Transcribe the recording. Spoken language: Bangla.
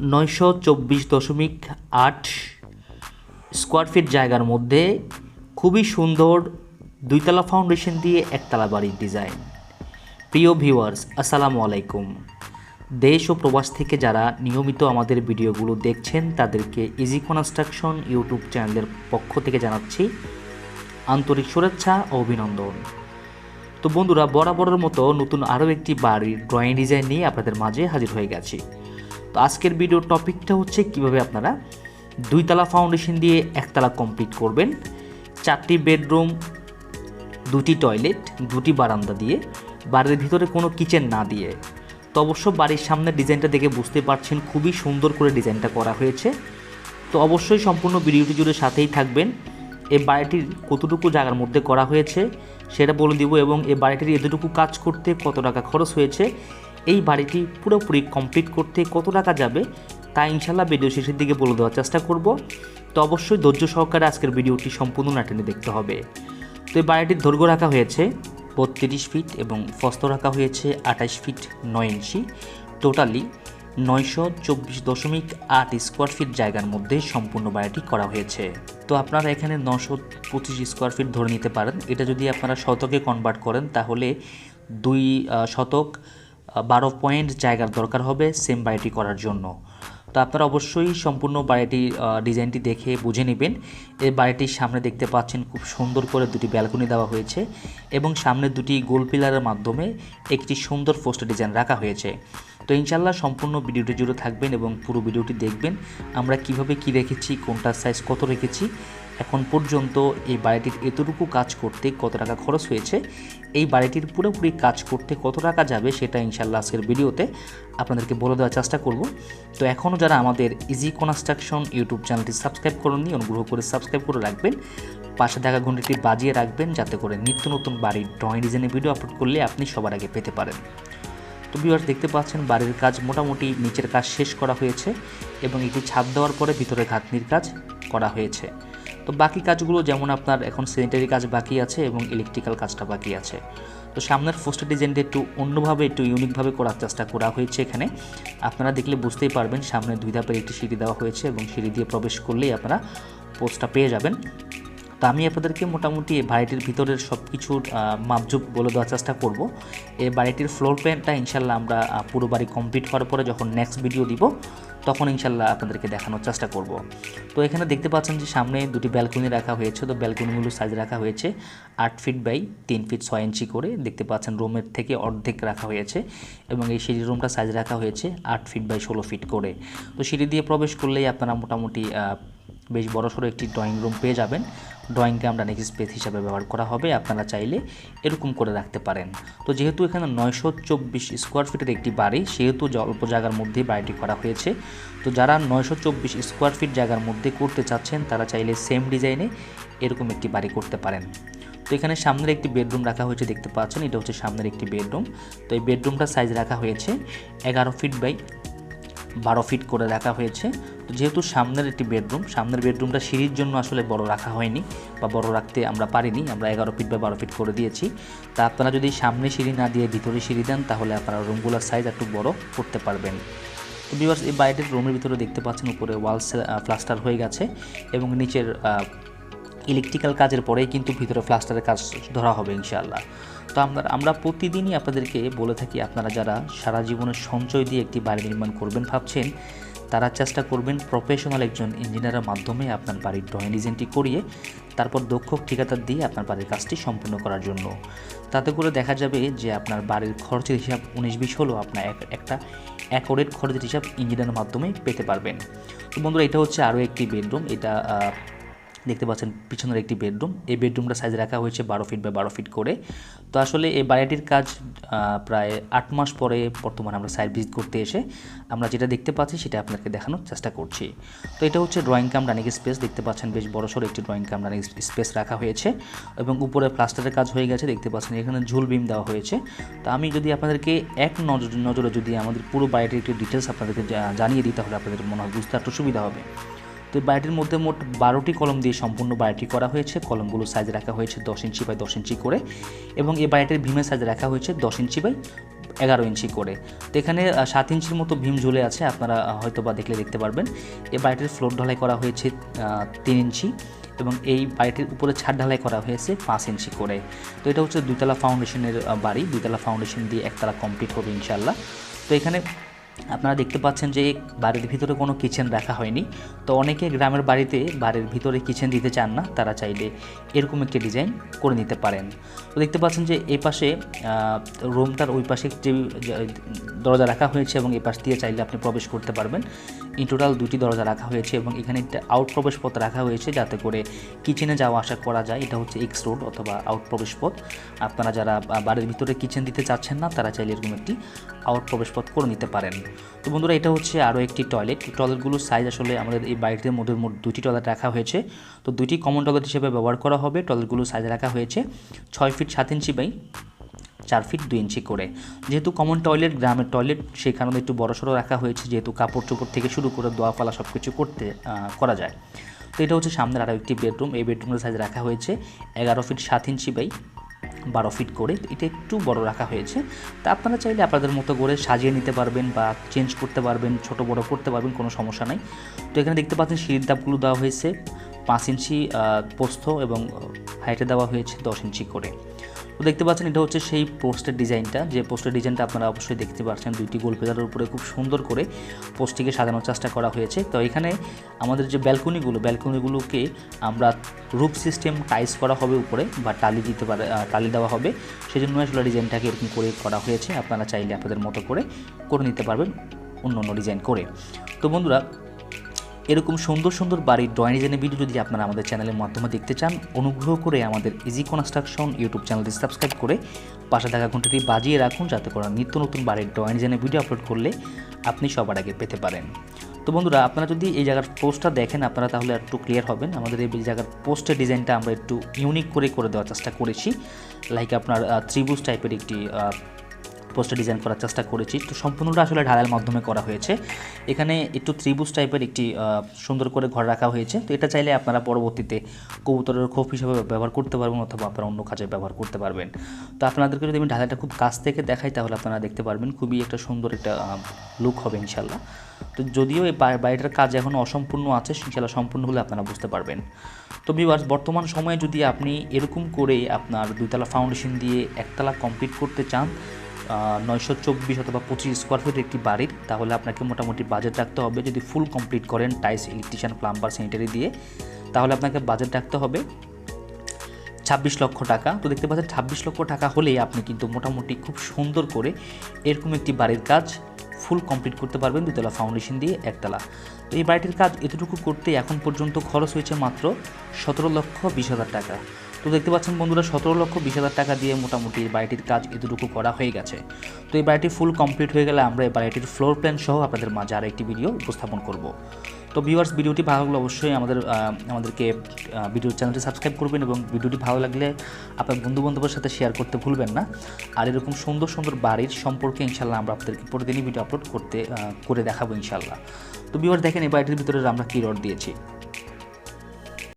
নয়শো চব্বিশ দশমিক আট স্কোয়ার ফিট জায়গার মধ্যে খুবই সুন্দর দুইতলা ফাউন্ডেশন দিয়ে একতলা বাড়ির ডিজাইন। প্রিয় ভিউয়ার্স, আসসালামু আলাইকুম। দেশ ও প্রবাস থেকে যারা নিয়মিত আমাদের ভিডিওগুলো দেখছেন, তাদেরকে ইজি কনস্ট্রাকশন ইউটিউব চ্যানেলের পক্ষ থেকে জানাচ্ছি আন্তরিক শুভেচ্ছা ও অভিনন্দন। তো বন্ধুরা, বরাবরের মতো নতুন আরও একটি বাড়ির ড্রয়িং ডিজাইন নিয়ে আপনাদের মাঝে হাজির হয়ে গেছি। তো আজকের ভিডিওর টপিকটা হচ্ছে কীভাবে আপনারা দুইতলা ফাউন্ডেশন দিয়ে একতলা কমপ্লিট করবেন। চারটি বেডরুম দুটি টয়লেট দুটি বারান্দা দিয়ে, বাড়ির ভিতরে কোনো কিচেন না দিয়ে। তো অবশ্য বাড়ির সামনে ডিজাইনটা দেখে বুঝতে পারছেন, খুবই সুন্দর করে ডিজাইনটা করা হয়েছে। তো অবশ্যই সম্পূর্ণ ভিডিওটি জুড়ে সাথেই থাকবেন। এই বাড়িটির কতটুকু জায়গার মধ্যে করা হয়েছে, সেটা বলে দিব এবং এই বাড়িটির এতটুকু কাজ করতে কত টাকা খরচ হয়েছে এই বাড়িটি পুরোপুরি কমপ্লিট করতে কত টাকা যাবে, তা ইনশাল্লাহ ভিডিও শেষের দিকে বলে দেওয়ার চেষ্টা করব। তো অবশ্যই ধৈর্য সহকারে আজকের ভিডিওটি সম্পূর্ণ নাটেনে দেখতে হবে। তো এই বাড়িটির দৈর্ঘ্য রাখা হয়েছে বত্রিশ ফিট এবং ফস্ত রাখা হয়েছে আঠাশ ফিট নয় ইঞ্চি। টোটালি নয়শো চব্বিশ দশমিক আট স্কোয়ার ফিট জায়গার মধ্যে সম্পূর্ণ বাড়িটি করা হয়েছে। তো আপনারা এখানে নশো পঁচিশ স্কোয়ার ফিট ধরে নিতে পারেন। এটা যদি আপনারা শতকে কনভার্ট করেন, তাহলে দুই শতক বারো পয়েন্ট জায়গার দরকার হবে সেম বাড়িটি করার জন্য। তো আপনারা অবশ্যই সম্পূর্ণ বাড়িটি ডিজাইনটি দেখে বুঝে নেবেন। এই বাড়িটির সামনে দেখতে পাচ্ছেন খুব সুন্দর করে দুটি ব্যালকনি দেওয়া হয়েছে এবং সামনে দুটি গোল পিলারের মাধ্যমে একটি সুন্দর পোস্টার ডিজাইন রাখা হয়েছে। তো ইনশাল্লাহ সম্পূর্ণ ভিডিওটি জুড়ে থাকবেন এবং পুরো ভিডিওটি দেখবেন আমরা কীভাবে কি রেখেছি, কোনটার সাইজ কত রেখেছি এখন পর্যন্ত এই বাড়িটির এতটুকু কাজ করতে কত টাকা খরচ হয়েছে, এই বাড়িটির পুরোপুরি কাজ করতে কত টাকা যাবে সেটা ইনশাল্লাহ আজকের ভিডিওতে আপনাদেরকে বলে দেওয়ার চেষ্টা করব। তো এখনও যারা আমাদের ইজি কনস্ট্রাকশন ইউটিউব চ্যানেলটি সাবস্ক্রাইব করেননি অনুগ্রহ করে সাবস্ক্রাইব করে রাখবেন। পাশে থাকা ঘন্টাটি বাজিয়ে রাখবেন যাতে করে নিত্য নতুন বাড়ির ড্রয়িং ডিজাইনের ভিডিও আপলোড করলে আপনি সবার আগে পেতে পারেন। তো ভিউয়ার্স দেখতে পাচ্ছেন বাড়ির কাজ মোটামুটি নিচের কাজ শেষ করা হয়েছে এবং এটি ছাদ দেওয়ার পরে ভিতরে ঘাতনির কাজ করা হয়েছে। তো বাকি কাজগুলো যেমন আপনার এখন স্যানিটারি কাজ বাকি আছে এবং ইলেকট্রিক্যাল কাজটা বাকি আছে। তো সামনের পোস্টার ডিজাইনটা একটু অন্যভাবে, একটু ইউনিকভাবে করার চেষ্টা করা হয়েছে এখানে। আপনারা দেখলে বুঝতেই পারবেন, সামনে দুই ধাপের একটি সিঁড়ি দেওয়া হয়েছে এবং সিঁড়ি দিয়ে প্রবেশ করলেই আপনারা পোস্টটা পেয়ে যাবেন। তো আমি আপনাদেরকে মোটামুটি এই বাড়িটির ভিতরের সব কিছুর মাপজুপ বলে দেওয়ার চেষ্টা করব। এই বাড়িটির ফ্লোর প্ল্যানটা ইনশাল্লাহ আমরা পুরো বাড়ি কমপ্লিট হওয়ার পরে যখন নেক্সট ভিডিও দিব তখন ইনশাল্লাহ আপনাদেরকে দেখানোর চেষ্টা করব। তো এখানে দেখতে পাচ্ছেন যে সামনে দুটি ব্যালকনি রাখা হয়েছে। তো ব্যালকনিগুলো সাইজ রাখা হয়েছে আট ফিট বাই তিন ফিট ছয় ইঞ্চি করে। দেখতে পাচ্ছেন রুমের থেকে অর্ধেক রাখা হয়েছে এবং এই সিঁড়ি রুমটা সাইজ রাখা হয়েছে আট ফিট বাই ষোলো ফিট করে। তো সিঁড়ি দিয়ে প্রবেশ করলেই আপনারা মোটামুটি বেশ বড়সড় একটি ড্রয়িং রুম পেয়ে যাবেন। ড্রয়িংকে আমরা নেক্সট স্পেস হিসাবে ব্যবহার করা হবে, আপনারা চাইলে এরকম করে রাখতে পারেন। তো যেহেতু এখানে নয়শো চব্বিশ স্কোয়ার ফিটের একটি বাড়ি, সেহেতু অল্প জায়গার মধ্যেই বাড়িটি করা হয়েছে। তো যারা নয়শো চব্বিশ স্কোয়ার ফিট জায়গার মধ্যে করতে চাচ্ছেন, তারা চাইলে সেম ডিজাইনে এরকম একটি বাড়ি করতে পারেন। তো এখানে সামনের একটি বেডরুম রাখা হয়েছে, দেখতে পাচ্ছেন, এটা হচ্ছে সামনের একটি বেডরুম তো এই বেডরুমটার সাইজ রাখা হয়েছে এগারো ফিট বাই বারো ফিট করে রাখা হয়েছে। তো যেহেতু সামনের একটি বেডরুম সামনের বেডরুমটা সিঁড়ির জন্য আসলে বড় রাখা হয়নি বা বড় রাখতে আমরা পারিনি, আমরা এগারো ফিট বা বারো ফিট করে দিয়েছি। তা আপনারা যদি সামনে সিঁড়ি না দিয়ে ভিতরে সিঁড়ি দেন, তাহলে আপনারা রুমগুলোর সাইজ একটু বড় করতে পারবেন। তো বিভার্স এই বাইরের রুমের ভিতরে দেখতে পাচ্ছেন, উপরে ওয়ালস প্লাস্টার হয়ে গেছে এবং নিচের ইলেকট্রিক্যাল কাজের পরেই কিন্তু ভিতরে প্লাস্টারের কাজ ধরা হবে, ইনশাআল্লাহ। তো আমরা আমরা প্রতিদিনই আপনাদেরকে বলে থাকি, আপনারা যারা সারা জীবনের সঞ্চয় দিয়ে একটি বাড়ি নির্মাণ করবেন ভাবছেন, তারা চেষ্টা করবেন প্রফেশনাল একজন ইঞ্জিনিয়ারের মাধ্যমে আপনার বাড়ির ড্রয়িং ডিজাইনটি করিয়ে, তারপর দক্ষ ঠিকাদার দিয়ে আপনার বাড়ির কাজটি সম্পূর্ণ করার জন্য। তাতে করে দেখা যাবে যে আপনার বাড়ির খরচের হিসাব উনিশ বিশ হলেও আপনার এক- একটা অ্যাকোরেট খরচের হিসাব ইঞ্জিনিয়ারের মাধ্যমে পেতে পারবেন। তো বন্ধুরা, এটা হচ্ছে আরও একটি বেডরুম এটা দেখতে পাচ্ছেন পিছনের একটি বেডরুম। এই বেডরুমটা সাইজ রাখা হয়েছে বারো ফিট বা বারো ফিট করে। তো আসলে এই বাড়িটির কাজ প্রায় আট মাস পরে বর্তমানে আমরা সাইড ভিজিট করতে এসে আমরা যেটা দেখতে পাচ্ছি সেটা আপনাকে দেখানোর চেষ্টা করছি। তো এটা হচ্ছে ড্রয়িং কাম রানিং স্পেস দেখতে পাচ্ছেন বেশ বড়সড় একটি ড্রয়িং কাম রানিং স্পেস রাখা হয়েছে এবং উপরে প্লাস্টারের কাজ হয়ে গেছে। দেখতে পাচ্ছেন এখানে ঝুল বিম দেওয়া হয়েছে। তো আমি যদি আপনাদেরকে এক নজর, নজরে যদি আমাদের পুরো বাড়িটির একটু ডিটেলস আপনাদেরকে জানিয়ে দিই, তাহলে আপনাদের মনে হয় বুঝতে একটু সুবিধা হবে। তো বাড়িটির মধ্যে মোট বারোটি কলম দিয়ে সম্পূর্ণ বাড়িটি করা হয়েছে। কলমগুলো সাইজ রাখা হয়েছে দশ ইঞ্চি বাই দশ ইঞ্চি করে এবং এই বাড়িটির ভীমের সাইজ রাখা হয়েছে দশ ইঞ্চি বাই এগারো ইঞ্চি করে। তো এখানে সাত ইঞ্চির মতো ভীম ঝুলে আছে, আপনারা হয়তো বা দেখলে দেখতে পারবেন। এই বাড়িটির ফ্লোর ঢালাই করা হয়েছে তিন ইঞ্চি এবং এই বাড়িটির উপরে ছাদ ঢালাই করা হয়েছে পাঁচ ইঞ্চি করে। তো এটা হচ্ছে দুইতলা ফাউন্ডেশনের বাড়ি। দুইতলা ফাউন্ডেশন দিয়ে একতলা কমপ্লিট হবে ইনশাল্লাহ তো এখানে আপনারা দেখতে পাচ্ছেন যে বাড়ির ভিতরে কোনো কিচেন রাখা হয়নি। তো অনেকে গ্রামের বাড়িতে বাড়ির ভিতরে কিচেন দিতে চান না, তারা চাইলে এরকম একটি ডিজাইন করে নিতে পারেন। তো দেখতে পাচ্ছেন যে এ পাশে রুমটার ওই পাশে যে দরজা রাখা হয়েছে এবং এ পাশ দিয়ে চাইলে আপনি প্রবেশ করতে পারবেন। ইন টোটাল দুটি দরজা রাখা হয়েছে এবং এখানে একটা আউট প্রবেশ পথ রাখা হয়েছে যাতে করে কিচেনে যাওয়া, আসা করা যায়। এটা হচ্ছে এক্স রোড অথবা আউট প্রবেশ পথ আপনারা যারা বাড়ির ভিতরে কিচেন দিতে চাচ্ছেন না, তারা চাইলে এরকম একটি আউট প্রবেশ পথ করে নিতে পারেন। তো বন্ধুরা, এটা হচ্ছে আরও একটি টয়লেট টয়লেটগুলোর সাইজ আসলে আমাদের এই বাড়িতে মধ্যে মোট দুটি টয়লেট রাখা হয়েছে। তো দুটি কমন টয়লেট হিসেবে ব্যবহার করা হবে। টয়লেটগুলোর সাইজ রাখা হয়েছে ছয় ফিট সাত ইঞ্চি বাই চার ফিট দুই ইঞ্চি করে। যেহেতু কমন টয়লেট গ্রামের টয়লেট সেই কারণে একটু বড়সড় রাখা হয়েছে, যেহেতু কাপড় চোপড় থেকে শুরু করে দোয়া ফালা সব কিছু করতে করা যায়। তো এটা হচ্ছে সামনের আরও একটি বেডরুম এই বেডরুমের সাইজ রাখা হয়েছে এগারো ফিট সাত ইঞ্চি বাই বারো ফিট করে। এটা একটু বড় রাখা হয়েছে। তা আপনারা চাইলে আপনাদের মতো করে সাজিয়ে নিতে পারবেন বা চেঞ্জ করতে পারবেন, ছোট বড় করতে পারবেন, কোনো সমস্যা নাই। তো এখানে দেখতে পাচ্ছেন সিঁড়ির ধাপগুলো দেওয়া হয়েছে, পাঁচ ইঞ্চি পোস্ত এবং হাইটে দেওয়া হয়েছে দশ ইঞ্চি করে। তো দেখতে পাচ্ছেন এটা হচ্ছে সেই পোস্টের ডিজাইনটা। যে পোস্টের ডিজাইনটা আপনারা অবশ্যই দেখতে পাচ্ছেন। দুইটি গোল পেজারের উপরে খুব সুন্দর করে পোস্টটিকে সাজানোর চেষ্টা করা হয়েছে। তো এখানে আমাদের যে ব্যালকনিগুলো, ব্যালকনিগুলোকে আমরা রূপ সিস্টেম টাইস করা হবে উপরে বা টালি দিতে পারে টালি দেওয়া হবে। সেই জন্য আসলে ডিজাইনটাকে এরকম করে করা হয়েছে। আপনারা চাইলে আপনাদের মতো করে করে নিতে পারবেন অন্য অন্য ডিজাইন করে। তো বন্ধুরা এরকম সুন্দর সুন্দর বাড়ির ড্রয়িং ডিজাইনের ভিডিও যদি আপনারা আমাদের চ্যানেলের মাধ্যমে দেখতে চান, অনুগ্রহ করে আমাদের ইজি কনস্ট্রাকশন ইউটিউব চ্যানেলটি সাবস্ক্রাইব করে পাশে থাকা ঘন্টাটি বাজিয়ে রাখুন, যাতে করে নিত্য নতুন বাড়ির ড্রয়িং ডিজাইনের ভিডিও আপলোড করলে আপনি সবার আগে পেতে পারেন। তো বন্ধুরা, আপনারা যদি এই জায়গার পোস্টটা দেখেন, আপনারা তাহলে একটু ক্লিয়ার হবেন। আমাদের এই জায়গার পোস্টের ডিজাইনটা আমরা একটু ইউনিক করে করে দেওয়ার চেষ্টা করেছি। লাইক আপনার ত্রিভুজ টাইপের একটি আহ, পোস্টার ডিজাইন করার চেষ্টা করেছি। তো সম্পূর্ণটা আসলে ঢালাইয়ের মাধ্যমে করা হয়েছে। এখানে একটু ত্রিভুজ টাইপের একটি সুন্দর করে ঘর রাখা হয়েছে। তো এটা চাইলে আপনারা পরবর্তীতে কবুতরের খোপ হিসেবে ব্যবহার করতে পারবেন অথবা আপনারা অন্য কাজে ব্যবহার করতে পারবেন। তো আপনাদেরকে যদি আমি ঢালাইটা খুব কাছ থেকে দেখাই তাহলে আপনারা দেখতে পারবেন। খুবই একটা সুন্দর একটা লুক হবে ইনশাল্লাহ তো যদিও এই বাড়িটার কাজ এখন অসম্পূর্ণ আছে ইনশাল্লাহ সম্পূর্ণ হলে আপনারা বুঝতে পারবেন। তো বিভার্স বর্তমান সময়ে যদি আপনি এরকম করে আপনার দুইতলা ফাউন্ডেশন দিয়ে একতলা কমপ্লিট করতে চান নয়শো চব্বিশ অথবা পঁচিশ স্কোয়ার ফিট একটি বাড়ির, তাহলে আপনাকে মোটামুটি বাজেট রাখতে হবে যদি ফুল কমপ্লিট করেন টাইস ইলেকট্রিশিয়ান প্লাম্বার স্যানিটারি দিয়ে, তাহলে আপনাকে বাজেট রাখতে হবে ছাব্বিশ লক্ষ টাকা। তো দেখতে পাচ্ছেন ছাব্বিশ লক্ষ টাকা হলেই আপনি কিন্তু মোটামুটি খুব সুন্দর করে এরকম একটি বাড়ির কাজ ফুল কমপ্লিট করতে পারবেন। দুতলা ফাউন্ডেশন দিয়ে একতলা। তো এই বাড়িটির কাজ এতটুকু করতে এখন পর্যন্ত খরচ হয়েছে মাত্র সতেরো লক্ষ বিশ হাজার টাকা। তো দেখতে পাচ্ছেন বন্ধুরা, সতেরো লক্ষ বিশ হাজার টাকা দিয়ে মোটামুটি এই বাড়িটির কাজ এতটুকু করা হয়ে গেছে। তো এই বাড়িটি ফুল কমপ্লিট হয়ে গেলে আমরা এই বাড়িটির ফ্লোর প্ল্যান সহ আপনাদের মাঝে আরও একটি ভিডিও উপস্থাপন করব। তো ভিউয়ার্স ভিডিওটি ভালো লাগলে অবশ্যই আমাদের আমাদেরকে ভিডিও চ্যানেলটি সাবস্ক্রাইব করবেন এবং ভিডিওটি ভালো লাগলে আপনার বন্ধুবান্ধবের সাথে শেয়ার করতে ভুলবেন না। আর এরকম সুন্দর সুন্দর বাড়ির সম্পর্কে ইনশাল্লাহ আমরা আপনাদেরকে প্রতিদিনই ভিডিও আপলোড করতে করে দেখাবো ইনশাল্লাহ। তো ভিউয়ার দেখেন এই বাড়িটির ভিতরে আমরা কী রড দিয়েছি।